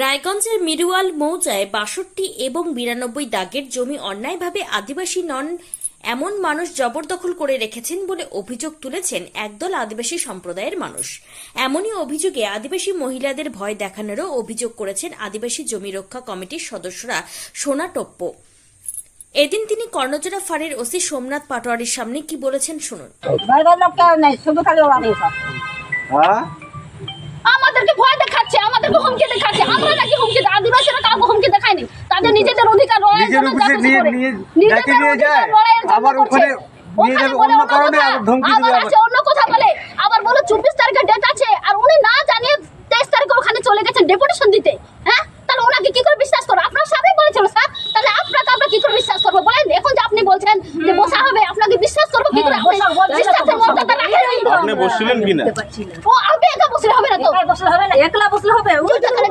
রায়গঞ্জের মিরুয়াল মৌজায় বাষট্টি এবং বিরানব্বই দাগের জমি অন্যায়ভাবে আদিবাসী নন এমন মানুষ জবরদখল করে রেখেছেন বলে অভিযোগ তুলেছেন একদল আদিবাসী সম্প্রদায়ের মানুষ। এমনই অভিযোগে আদিবাসী মহিলাদের ভয় দেখানোরও অভিযোগ করেছেন আদিবাসী জমি রক্ষা কমিটির সদস্যরা সোনা টপ্প। এদিন তিনি কর্ণজোড়া ফাঁড়ির ওসি সোমনাথ পাটোয়ারির সামনে কি বলেছেন শুনুন। আমাদেরকে ভয় দেখাচ্ছে আমাদেরকে হুমকি দেখাচ্ছে। আমরা নাকি হুমকি আদিবাসীরা কাউকে হুমকি দেখায়নি। তাদের নিজেদের অধিকার লড়াইয়ের জন্য যা কিছু করে। নিজেদের অধিকার লড়াইয়ের জন্য আবার করছে। ওখানে নিয়ে ওখানে যাবে বলে অন্য অন্য কথা, আবার ধমকি আবার দেবে আসে অন্য কথা বলে। আবার বলে চব্বিশ তারিখে ডেট আছে আর উনি না জানিয়ে তেইশ তারিখে ওখানে চলে গেছেন ডেপুটেশন দিতে। হ্যাঁ? তাহলে ওনাকে কি করে বিশ্বাস করব আপনার সামনে বলেছিল স্যার আপনাকে আমরা কি করে বিশ্বাস করব? বলেন এখন যে আপনি বলছেন যে বসা হবে আপনাকে বিশ্বাস করব কি করে? বিশ্বাসের মর্যাদা রাখেন আপনি বসছিলেন কিনা? ও আপনি একা বসলে হবে না তো? বসলে হবে না একলা বসলে হবে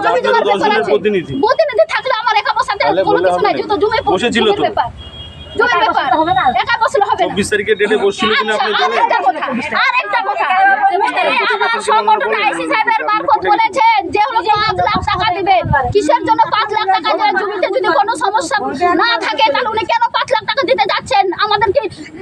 জমি আছে। প্রতিনিধি। প্রতিনিধি থাকলে আমার একা বসাতে কোনো কিছু নাই। যেহেতু জমি বসেছিল তো। চব্বিশ তারিখে ডেটে বসছিল কিনা আপনি। কিসের জন্য পাঁচ লাখ টাকা দেবেন? জমিতে যদি কোনো সমস্যা না থাকে তাহলে উনি কেন পাঁচ লাখ টাকা দিতে যাচ্ছেন? আমাদের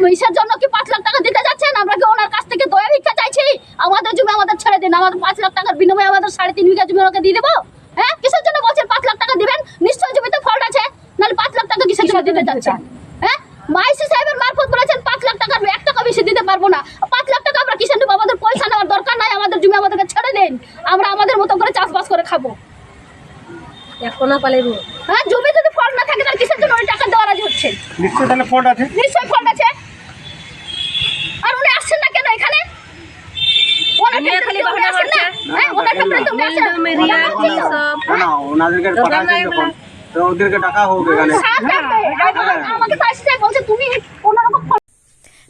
কিসের জন্য কি পাঁচ লাখ টাকা দিতে যাচ্ছেন? আমরা কি ওনার কাছ থেকে দয়া ভিক্ষা চাইছি? আমাদের জমি আমাদের ছেড়ে দিন। আমাদের পাঁচ লাখ টাকার বিনিময়ে আমাদের সাড়ে তিন বিঘা জমি ওনাকে দিয়ে দেবো? হ্যাঁ? কিসের জন্য বলছেন পাঁচ লাখ টাকা দিবেন? নিশ্চয় জমিতে ফল্ট আছে। নাহলে পাঁচ লাখ টাকা কিসের জন্য দিতে যাচ্ছেন? মাইসি সাহেবের মারফত বলেছেন পাঁচ লাখ টাকার এক টাকা বেশি দিতে পারব না। পাঁচ লাখ টাকা আমরা নেব আমাদের পয়সা নেওয়ার দরকার নাই? আমাদের জমি আমাদেরকে ছেড়ে দিন। আমরা আমাদের মতো করে চাষবাস করে খাব। হ্যাঁ জমি যদি ফল না থাকে তাহলে কিসের জন্য ওই টাকা দেওয়া রাজি হচ্ছে নিশ্চয়ই তাহলে ফোন আছে। নিশ্চয়ই ফল আছে। আর উনি আসছেন না কেন এখানে? ওনার? হ্যাঁ, ওনার ওনাদেরকে যখন। তো ওদেরকে ডাকা হোক এখানে। আমাকে তো আসছে বলছে তুমি অন্যরকম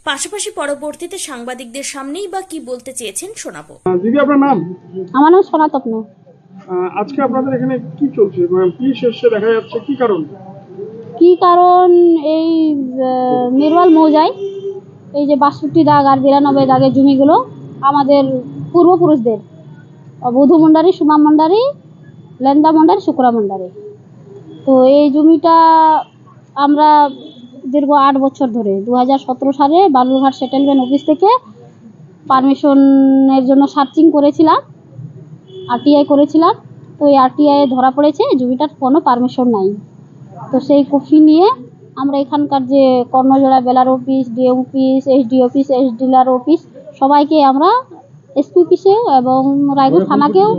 পাশাপাশি পরবর্তীতে সাংবাদিকদের সামনেই বা কি বলতে চেয়েছেন শোনাবো। দিদি আপনার নাম? আমার নাম সনাতপ্ন আজকে আপনাদের এখানে কি চলছে? মানে কি শেষে দেখা যাচ্ছে? কি কারণ? কি কারণ? এই মিরওয়াল মৌজায় এই যে বাষট্টি দাগ আর বিরানব্বই দাগের জমিগুলো আমাদের পূর্বপুরুষদের বধু মন্ডারি সুমা মন্ডারি লেন্দা মন্ডারি শুক্রা মন্ডারি তো এই জমিটা আমরা দীর্ঘ আট বছর ধরে দু হাজার সতেরো সালে বালুরঘাট সেটেলমেন্ট অফিস থেকে পারমিশনের জন্য সার্চিং করেছিলাম আরটিআই করেছিলাম। তো এই আরটিআই ধরা পড়েছে জমিটার কোনো পারমিশন নাই। তো সেই কপি নিয়ে আমরা এখানকার যে কর্ণজোড়া বেলার office DM office SD office S ডিলার অফিস সবাইকে আমরা এসপি অফিসেও এবং রায়গঞ্জ থানাকেও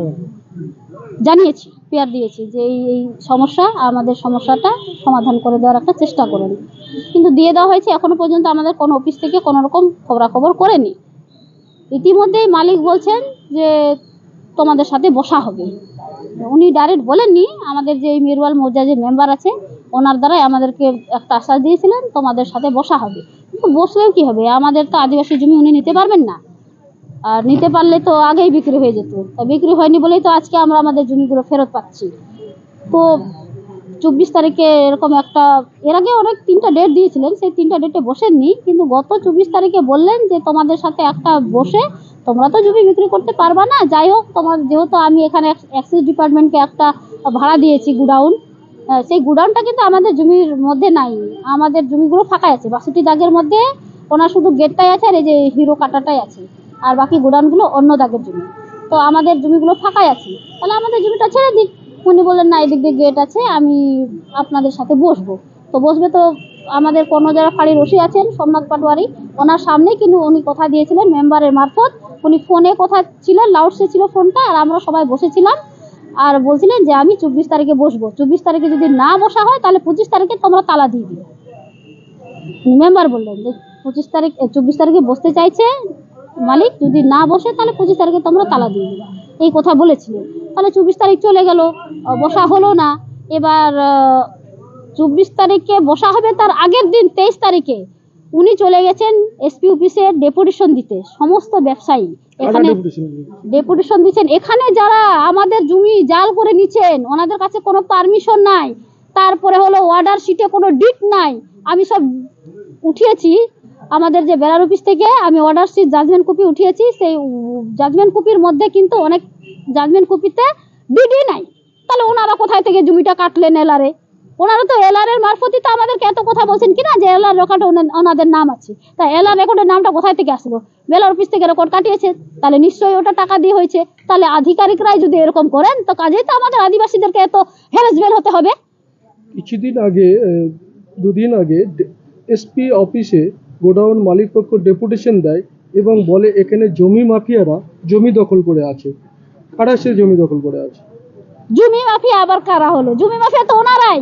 জানিয়েছি। পেয়ার দিয়েছি যে এই এই সমস্যা, আমাদের সমস্যাটা সমাধান করে দেওয়ার একটা চেষ্টা করেন। কিন্তু দিয়ে দেওয়া হয়েছে, এখনও পর্যন্ত আমাদের কোনো অফিস থেকে কোনো রকম খবরাখবর করেনি। ইতিমধ্যেই মালিক বলছেন যে তোমাদের সাথে বসা হবে। উনি ডাইরেক্ট বলেননি, আমাদের যে এই মিরওয়াল মৌজা যে মেম্বার আছে, ওনার দ্বারাই আমাদেরকে একটা আশ্বাস দিয়েছিলেন, তোমাদের সাথে বসা হবে। কিন্তু বসলেও কি হবে? আমাদের তো আদিবাসী জমি উনি নিতে পারবেন না। আর নিতে পারলে তো আগেই বিক্রি হয়ে যেত। তা বিক্রি হয়নি বলেই তো আজকে আমরা আমাদের জমিগুলো ফেরত পাচ্ছি। তো চব্বিশ তারিখে এরকম একটা, এর আগে অনেক তিনটা ডেট দিয়েছিলেন, সেই তিনটা ডেটে বসেননি। কিন্তু গত চব্বিশ তারিখে বললেন যে তোমাদের সাথে একটা বসে তোমরা তো জমি বিক্রি করতে পারবা না। যাই হোক, তোমার যেহেতু আমি এখানে অ্যাক্সিস ডিপার্টমেন্টকে একটা ভাড়া দিয়েছি গুডাউন সেই গুডাউনটা কিন্তু আমাদের জমির মধ্যে নাই। আমাদের জমিগুলো ফাঁকাই আছে। বাষট্টি দাগের মধ্যে ওনার শুধু গেটটাই আছে আর এই যে হিরো কাটাটাই আছে। আর বাকি গুডাউনগুলো অন্য দাগের জমি। তো আমাদের জমিগুলো ফাঁকাই আছে। তাহলে আমাদের জমিটা ছেড়ে দিক। উনি বললেন, না, এদিক দিয়ে গেট আছে, আমি আপনাদের সাথে বসবো। তো বসবে তো আমাদের কোনো যারা ফাঁড়ির রশি আছেন, সোমনাথ পাটোয়ারি। ওনার সামনেই কিন্তু উনি কথা দিয়েছিলেন মেম্বারের মারফত। উনি ফোনে কথা ছিলেন লাউডসে ছিল ফোনটা, আর আমরা সবাই বসেছিলাম। আর বলছিলেন যে, আমি চব্বিশ তারিখে বসবো। চব্বিশ তারিখে যদি না বসা হয়, তাহলে পঁচিশ তারিখে তোমরা তালা দিয়ে দিও। মেম্বার বললেন যে, পঁচিশ তারিখ চব্বিশ তারিখে বসতে চাইছে মালিক যদি না বসে তাহলে পঁচিশ তারিখে তোমরা তালা দিয়ে দেবে। এই কথা বলেছিলেন তাহলে চব্বিশ তারিখ চলে গেল। বসা হলো না। এবার চব্বিশ তারিখে বসা হবে তার আগের দিন তেইশ তারিখে। উনি চলে গেছেন এসপি অফিসে ডেপুটেশন দিতে। সমস্ত ব্যবসায়ী এখানে ডেপুটেশন দিচ্ছেন। এখানে যারা আমাদের জমি জাল করে নিচ্ছেন ওনাদের কাছে কোনো পারমিশন নাই। তারপরে হলো অর্ডার শিটে কোনো ডিট নাই। আমি সব উঠিয়েছি। আমাদের যে বেলার অফিস থেকে আমি অর্ডার শিট জাজমেন্ট কপি উঠিয়েছি, সেই জাজমেন্ট কপির মধ্যে কিন্তু অনেক জাজমেন্ট কপিতে ডিডি নাই। তাহলে ওনারা ওনারা কোথায় থেকে জমিটা কাটলেন এলারে ওনারা তো এলারের মারফতই তো আমাদেরকে এত কথা বলছেন কিনা যে এলার রেকর্ডে ওনাদের নাম আছে? তা এলার রেকর্ডের নামটা কোথায় থেকে আসলো? বেলার অফিস থেকে রেকর্ড কাটিয়েছে। তাহলে নিশ্চয়ই ওটা টাকা দিয়ে হয়েছে। তাহলে আধিকারিকরাই যদি এরকম করেন, তো কাজেই তো আমাদের আদিবাসীদেরকে এত হ্যারাসমেন্ট হতে হবে। কিছুদিন আগে দুদিন আগে এসপি অফিসে গোডাউন মালিক পক্ষ ডেপুটেশন দেয় এবং বলে এখানে জমি মাফিয়ারা জমি দখল করে আছে। কারা সে জমি দখল করে আছে? জমি মাফিয়া আবার কারা হলো? জমি মাফিয়া তো ওনারাই।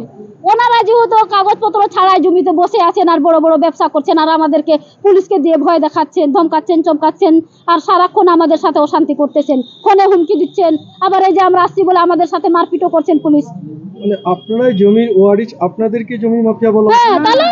ওনারা যেহেতু কাগজপত্র ছাড়াই জমিতে বসে আছেন আর বড় বড় ব্যবসা করছেন আর আমাদেরকে পুলিশকে দিয়ে ভয় দেখাচ্ছেন ধমকাচ্ছেন চমকাচ্ছেন আর সারাক্ষণ আমাদের সাথে অশান্তি করতেছেন। ফোনে হুমকি দিচ্ছেন। আবার এই যে আমরা আসছি বলে আমাদের সাথে মারপিটও করছেন পুলিশ। মানে আপনারাই জমির ওয়ারিশ আপনাদেরকে জমি মাফিয়া বলা হ্যাঁ তাহলে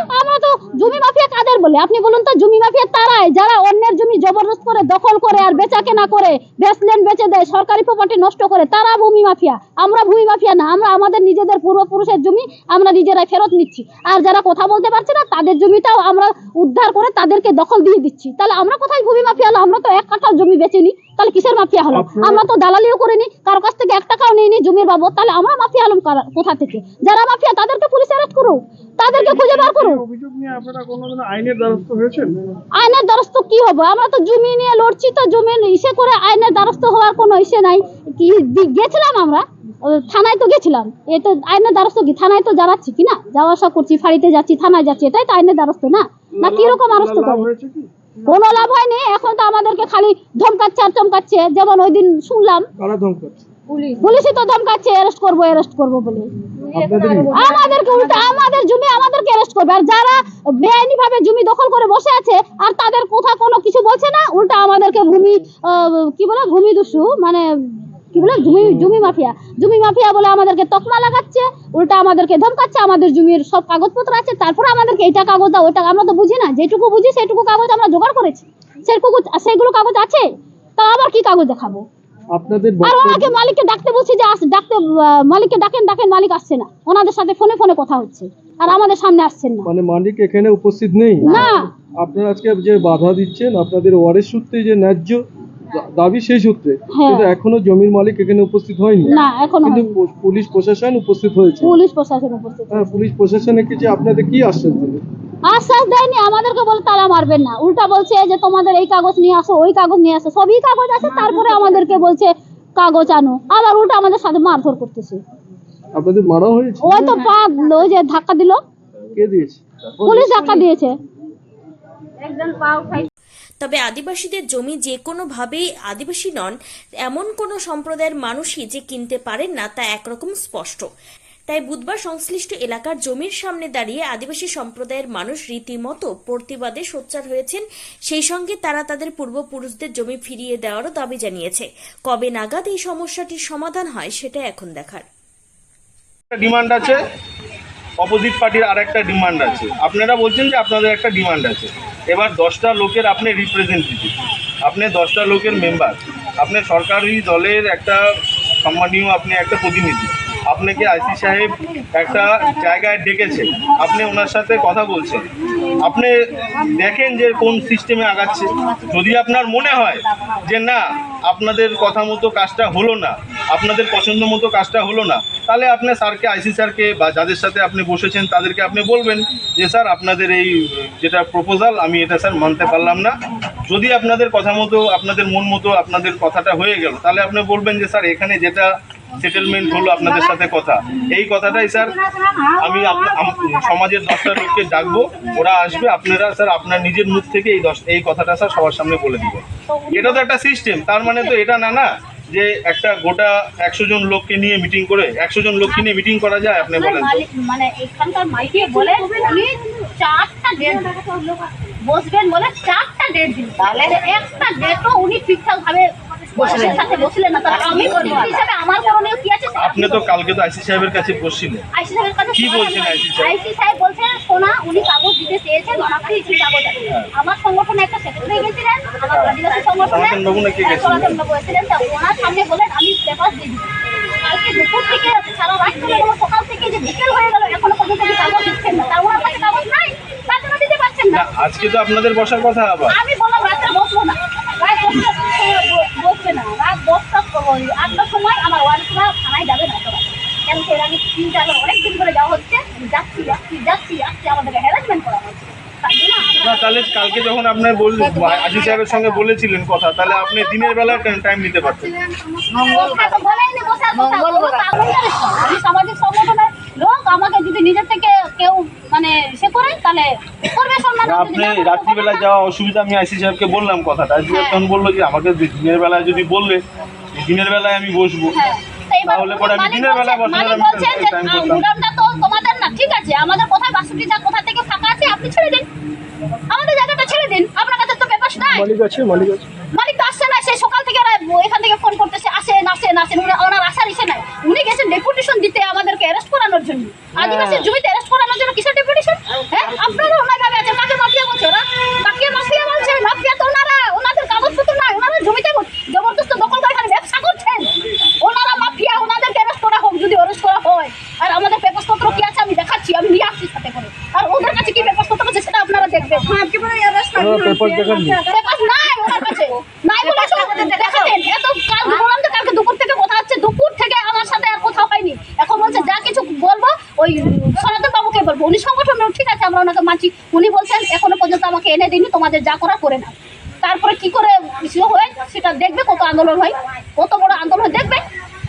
জমি মাফিয়া কাদের বলে? আপনি বলুন তো জমি মাফিয়া তারাই যারা অন্যের জমি জবরদস্ত করে দখল করে আর বেচা কেনা করে বেচলেন বেচে দেয় সরকারি প্রপার্টি নষ্ট করে তারা ভূমি মাফিয়া। আমরা ভূমি মাফিয়া না আমরা আমাদের নিজেদের পূর্বপুরুষের জমি আমরা নিজেরাই ফেরত নিচ্ছি। আর যারা কথা বলতে পারছে না তাদের জমিটাও আমরা উদ্ধার করে তাদেরকে দখল দিয়ে দিচ্ছি। তাহলে আমরা কোথায় ভূমি মাফিয়া হলো আমরা তো এক কাঠাও জমি বেচিনি তাহলে কিসের মাফিয়া হলো আমরা তো দালালিও করিনি কারও কাছ থেকে এক টাকাও নিইনি জমির বাবদ তাহলে আমরা মাফিয়া হলাম কোথা থেকে? যারা মাফিয়া তাদেরকে পুলিশ অ্যারেস্ট করুক। তাদেরকে খুঁজে বার এই অভিযোগ নিয়ে আপনারা কোনোদিন আইনের দ্বারস্থ হয়েছেন? আইনের দ্বারস্থ কি হবে? আমরা তো জমি নিয়ে লড়ছি তো জমি ইসে করে আইনের দ্বারস্থ হওয়ার কোনো ইসে নাই। কি গেছিলাম আমরা? থানায় তো গেছিলাম। এ তো আইনের দ্বারস্থ কি? থানায় তো যাচ্ছি কি না? যাওয়া আসা করছি ফাঁড়িতে যাচ্ছি থানায় যাচ্ছি এটাই তো আইনের দ্বারস্থ না? না কীরকম আরস্ত লাভ করে কোনো লাভ হয়নি এখন তো আমাদেরকে খালি ধমকাচ্ছে আর চমকাচ্ছে। যেমন ওই দিন শুনলাম। ধমকাচ্ছে? পুলিশই তো ধমকাচ্ছে অ্যারেস্ট করব অ্যারেস্ট করব বলে। আমাদেরকে উল্টা আমাদের জমি আমাদেরকে অ্যারেস্ট করবে। আর যারা বেআইনি ভাবে জমি দখল করে বসে আছে আর তাদের কোথা কোনো কিছু বলছে না উল্টা আমাদেরকে ভূমি কি বলে ভূমি দস্যু মানে কি বলে জমি জমি মাফিয়া। জমি মাফিয়া বলে আমাদেরকে তকমা লাগাচ্ছে উল্টা আমাদেরকে ধমকাচ্ছে আমাদের জমির সব কাগজপত্র আছে তারপরে আমাদেরকে এইটা কাগজ দাও ওইটা আমরা তো বুঝি না যেটুকু বুঝি সেটুকু কাগজ আমরা জোগাড় করেছি। সেটুকু সেগুলো কাগজ আছে তা আবার কি কাগজ দেখাবো? আপনাদের ওনাকে মালিককে ডাকতে বলছি যে আস ডাকতে মালিককে ডাকেন ডাকেন মালিক আসছে না। ওনাদের সাথে ফোনে ফোনে কথা হচ্ছে। আর আমাদের সামনে আসছেন না। মানে মালিক এখানে উপস্থিত নেই? না। আপনারা আজকে যে বাধা দিচ্ছেন আপনাদের ওয়ারের সূত্রে যে ন্যায্য দাবি সেই সূত্রে হ্যাঁ। কিন্তু এখনও জমির মালিক এখানে উপস্থিত হয়নি। না এখনও কিন্তু পুলিশ প্রশাসন উপস্থিত হয়েছে। পুলিশ প্রশাসন উপস্থিত হ্যাঁ পুলিশ প্রশাসনে কি যে আপনাদের কি আশ্বাস দিল আশ্বাস দেয়নি আমাদেরকে বলে তারা মারবেন না। উল্টা বলছে যে তোমাদের এই কাগজ নিয়ে আসো ওই কাগজ নিয়ে আসো সবই কাগজ আছে তারপরে আমাদেরকে বলছে কাগজ আনো। আবার উল্টা আমাদের সাথে মারধর করতেছে। আপনাদের মারা হয়েছে? ওই তো পা ওই যে ধাক্কা দিল। কে দিয়েছে? পুলিশ ধাক্কা দিয়েছে। তবে আদিবাসীদের জমি যে কোনোভাবেই আদিবাসী নন এমন কোনো সম্প্রদায়ের মানুষই যে কিনতে পারেন না তা একরকম স্পষ্ট। তাই বুধবার সংশ্লিষ্ট এলাকার জমির সামনে দাঁড়িয়ে আদিবাসী সম্প্রদায়ের মানুষ রীতিমতো প্রতিবাদে সোচ্চার হয়েছেন। সেই সঙ্গে তারা তাদের পূর্বপুরুষদের জমি ফিরিয়ে দেওয়ারও দাবি জানিয়েছে। কবে নাগাদ এই সমস্যাটির সমাধান হয় সেটা এখন দেখার। ডিমান্ড আছে, অপোজিট পার্টির আর একটা ডিমান্ড আছে। আপনারা বলছেন যে আপনাদের একটা ডিমান্ড আছে। এবার দশটা লোকের আপনি রিপ্রেজেন্টেটিভ আপনি দশটা লোকের মেম্বার আপনি সরকারি দলের একটা সম্মানীয় আপনি একটা প্রতিনিধি। আপনাকে আইসি সাহেব একটা জায়গায় ডেকেছে। আপনি ওনার সাথে কথা বলছেন। আপনি দেখেন যে কোন সিস্টেমে আগাচ্ছে। যদি আপনার মনে হয় যে না, আপনাদের কথা মতো কাজটা হলো না, আপনাদের পছন্দ মতো কাজটা হলো না, তাহলে আপনি স্যারকে, আইসি স্যারকে বা যাদের সাথে আপনি বসেছেন তাদেরকে আপনি বলবেন যে, স্যার, আপনাদের এই যেটা প্রপোজাল আমি এটা স্যার মানতে পারলাম না। যদি আপনাদের কথা মতো, আপনাদের মন মতো আপনাদের কথাটা হয়ে গেল, তাহলে আপনি বলবেন যে, স্যার, এখানে যেটা সেটেলমেন্ট হলো আপনাদের সাথে কথা। এই কথাটাই স্যার আমি সমাজের দশটা লোককে ডাকবো ওরা আসবে আপনারা স্যার আপনার নিজের মুখ থেকে এই দশ এই কথাটা স্যার সবার সামনে বলে দিবেন। এটা তো একটা সিস্টেম তার মানে তো এটা না না যে একটা গোটা একশো জন লোককে নিয়ে মিটিং করে একশো জন লোককে নিয়ে মিটিং করা যায় আপনি বলেন মানে এখানকার মাইকে বলে উনি চারটা ডেট বসবেন বলে চারটা ডেট দিন। তাহলে একটা ডেটও উনি ঠিকঠাক ভাবে সাথে বসলেন না তাহলে আমি প্রতিনিধি হিসাবে আমার করণীয় কি আছে? আপনি তো কালকে তো আইসি সাহেবের কাছে বসছিলেন আইসি সাহেবের কাছে কি বলছেন IC সাহেব? আইসি সাহেব বলছেন সোনা উনি কাগজ দিতে চেয়েছেন ওনার কিছু কাগজ আমার সংগঠনে একটা সেক্রেটারি গেছিলেন আমার আদিবাসী সংগঠনে। বাবু নাকি গেছিলেন? সনাতন তা ওনার সামনে বলেন আমি পেপার দিয়ে দিচ্ছি। কালকে দুপুর থেকে সারা রাত চলে গেল সকাল থেকে যে বিকেল হয়ে গেল এখনও পর্যন্ত কাগজ দিচ্ছেন না। তা ওনার কাছে কাগজ নাই তার জন্য দিতে পারছেন না। না আজকে তো আপনাদের বসার কথা আবার। আমি বললাম রাত্রে বসবো না রাত দশটার সময় ব- বসবে না রাত দশটার সময় আটটার সময় আমার ওয়ারিসরা থানায় যাবে না সবাই কেন কেন এর আগে তিন চার অনেক দিন করে যাওয়া হচ্ছে আমি যাচ্ছি আমাদেরকে হ্যারাসমেন্ট করা হচ্ছে না তাহলে কালকে যখন আপনি বললেন আজি সাহেবের সঙ্গে বলেছিলেন কথা তাহলে আপনি দিনের বেলা টাইম দিতে পারতেন। আমি সামাজিক সংগঠনের লোক আমাকে যদি নিজের থেকে কেউ মানে সে করে তাহলে করবে সম্মান। আপনি রাত্রিবেলা যাওয়া অসুবিধা আমি আইসি সাহেবকে বললাম কথাটা। আইসি সাহেব তখন বলল যে আমাকে দিনের বেলায় যদি বললে দিনের বেলায় আমি বসবো। হ্যাঁ, এবার তাহলে পরে আমি মালিক বলছেন- মালিক বলছেন যে, আহ, করতাম। তো তোমাদের না ঠিক আছে আমাদের কোথায় বাষট্টি কোথা থেকে ফাঁকা আছে আপনি ছেড়ে দিন। আমাদের জায়গাটা ছেড়ে দিন আপনার কাছে তো পেপার নাই। মালিক আছে মালিক আছে। মালিক তো আসছে না সে সকাল থেকে আর এখান থেকে ফোন করতেছে আসেন আসেন আসেন উনি- ওনার আসার ইসে নাই। উনি গেছেন ডেপুটেশন দিতে আমাদেরকে অ্যারেস্ট করানোর জন্য। আদিবাসী জমিতে অ্যারেস্ট করানোর জন্য কিসের ডেপুটেশন হ্যাঁ আপনারা ওনার ভাবে আছেন কাকে মাফিয়া বলছে ওরা কাকে মাফিয়া বলছে মাফিয়া তো ওনারা ওনাদের কাগজপত্র নাই ওনারা জমিতে জবরদস্ত দখল করে এখানে ব্যবসা করছেন ওনারা মাফিয়া ওনাদেরকে অ্যারেস্ট করা হোক যদি অ্যারেস্ট করা হয় আর আমাদের পেপারপত্র কি আছে আমি দেখাচ্ছি আমি নিয়ে আসছি সাথে করে আর ওদের কাছে কি পেপারপত্র আছে সেটা আপনারা দেখবেন ওনারা পেপার দেখাননি পেপার নাই ওনার কাছে নাই বলে তো দেখাতেন এত কাল বললাম যে কালকে দুপুর থেকে কথা হচ্ছে দুপুর থেকে আমার সাথে আর কথা হয়নি। এখন বলছে যা কিছু বলব ওই সনাতন বাবুকে বলব। উনি সংগঠন ঠিক আছে আমরা ওনাকে মানছি। উনি বলছেন এখনও পর্যন্ত আমাকে এনে দিনই তোমাদের যা করা করে না তারপরে কি করে হয় সেটা দেখবে কত আন্দোলন হয়। কত বড় আন্দোলন দেখবে।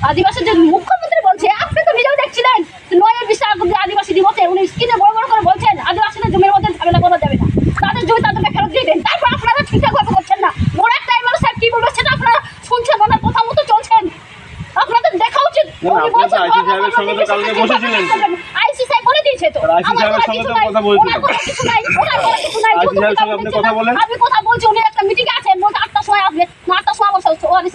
আদিবাসী যে মুখ্যমন্ত্রী বলছে আপনি তো নিজেও দেখছিলেন নয়ের বিশাখ আদিবাসী দিবসে উনি স্ক্রিনে বড় বড় করে বলছেন আদিবাসীদের জমির মধ্যে ঝামেলা করা যাবে না তাদের জমি তাদেরকে ফেরত দিয়ে দেন তারপর আপনারা ঠিকঠাক ভাবে করছেন না বড় একটা এমএলএ সাহেব কি বলবে সেটা আপনারা শুনছেন ওনার কথা মতো চলছেন আপনাদের দেখা উচিত না, উনি আপনি তো আইসি সাহেবের সঙ্গে তো কালকে বসেছিলেন। আইসি সাহেব বলে দিয়েছে তো। আইসি সাহেবের সঙ্গে তো কথা আইসি সাহেবের সঙ্গে আপনি কথা বলেন? আমি কথা বলছি উনি একটা মিটিং আছেন সময় আসবে সময় বসে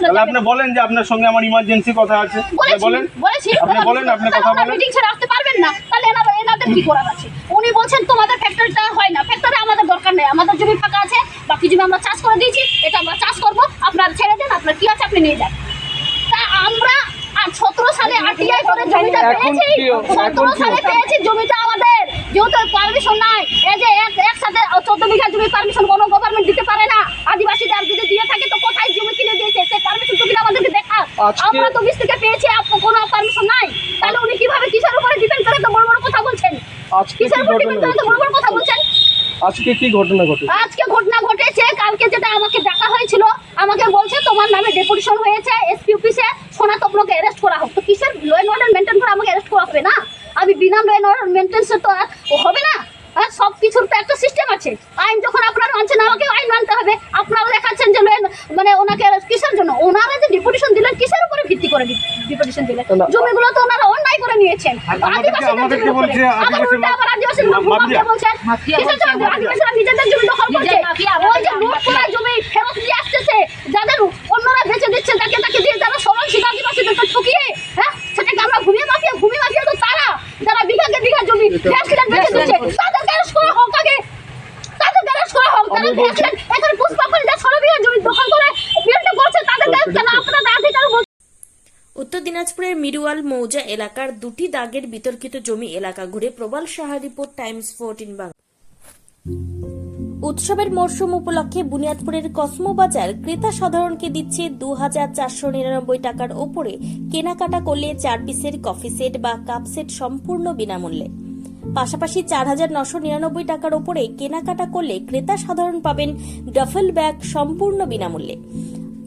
তাহলে আপনি বলেন যে আপনার সঙ্গে আমার ইমার্জেন্সি কথা আছে। বলেন। বলেছি আপনি বলেন আপনি কথা বলেন। মিটিং ছেড়ে আসতে পারবেন না। তাহলে এনারা এনাদের কি করার আছে? উনি বলছেন তোমাদের ফ্যাক্টরিটা হয় না। ফ্যাক্টরি আমাদের দরকার নেই। আমাদের জমি ফাঁকা আছে বাকি জমি আমরা চাষ করে দিয়েছি। এটা আমরা চাষ করব। আপনার ছেড়ে দেন আপনার কি আছে আপনি নিয়ে যান তা আমরা আর সতেরো সালে আরটিআই করে জমিটা পেয়েছি। সতেরো সালে? পেয়েছি জমিটা আমাদের। যেহেতু পারমিশন নাই এই যে এক একসাথে চোদ্দ বিঘা জমি পারমিশন কোনো গভর্নমেন্ট দিতে পারে না। আদিবাসীদের যদি দিয়ে থাকে তো কোথায় জমি কিনে দিয়েছে? সেই পারমিশন তো আমাদেরকে দেখা। আমরা তো বিশ থেকে পেয়েছি কোনো পারমিশন নাই। তাহলে উনি কীভাবে কিসের উপরে ডিপেন্ড করে তো বড় বড় কথা বলছেন? কিসের উপর ঘটনা ডিপেন্ড করে তো বড় বড় কথা বলছেন? আজকে কি ঘটনা ঘটে আজকে ঘটনা ঘটেছে কালকে যেটা আমাকে ডাকা হয়েছিল আমাকে বলছে তোমার নামে ডেপুটেশন হয়েছে এসপি অফিসে সোনা তপনকে অ্যারেস্ট করা হোক তো কিসের ল অ্যান্ড অর্ডার মেনটেন করে আমাকে অ্যারেস্ট করা হবে না আমি বিনা ল অ্যান্ড অর্ডার মেনটেন্সে তো আর ও হবে না আর সব কিছুর তো একটা সিস্টেম আছে আইন যখন আপনারা মানছেন আমাকে আইন মানতে হবে আপনারা দেখাচ্ছেন যে law and- মানে ওনাকে arrest কিসের জন্য ওনারা যে ডিপুটেশন দিলেন কিসের উপরে ভিত্তি করে ডিপুটেশন দিলেন না। জমিগুলো তো ওনারা অন্যায় করে নিয়েছেন। আদিবাসীদের আমাদেরকে বলছে আবার আদিবাসী আবার আদিবাসীর মা- মাফিয়া। মাফিয়া। বলছেন। আদিবাসীরা নিজেদের জমি দখল করছে। ওই যে লুট করা জমি ফেরত দিয়ে আসতেছে যাদের অন্যরা বেচে দিচ্ছে তাকে তাকে দিয়ে যারা সমান সিধা আদিবাসীদেরকে ঠকিয়ে হ্যাঁ সেটাকে আমরা ঘুমিয়ে মাফিয়া ঘুমিয়ে মাফিয়া তো তারা যারা বিঘাকে বিঘা জমি ভ্যাসলেট বেচে দিচ্ছে তাদের গ্যারেজ করা হোক আগে তাদের গ্যারেজ করা হোক তারা আমি বলছি- ভ্যাসলেট এখানে পুষ্পাফল যা ষোলো বিঘা জমি দখল করে বিল্ডিং করছে তাদের গ্যারেজ কেন আপনারা অধিকার বলছেন উত্তর মিরুয়াল মৌজা এলাকার দুটি দাগের বিতর্কিত জমি এলাকা ঘুরে Prabal Saha report, Times fourteen Bangla. উৎসবের মরশুম উপলক্ষে বুনিয়াদপুরের কসমো বাজার ক্রেতা সাধারণকে দিচ্ছে দু হাজার চারশো নিরানব্বই টাকার ওপরে কেনাকাটা করলে চার পিসের কফি সেট বা কাপ সেট সম্পূর্ণ বিনামূল্যে। পাশাপাশি চার হাজার নশো নিরানব্বই টাকার ওপরে কেনাকাটা করলে ক্রেতা সাধারণ পাবেন ডাফেল ব্যাগ সম্পূর্ণ বিনামূল্যে।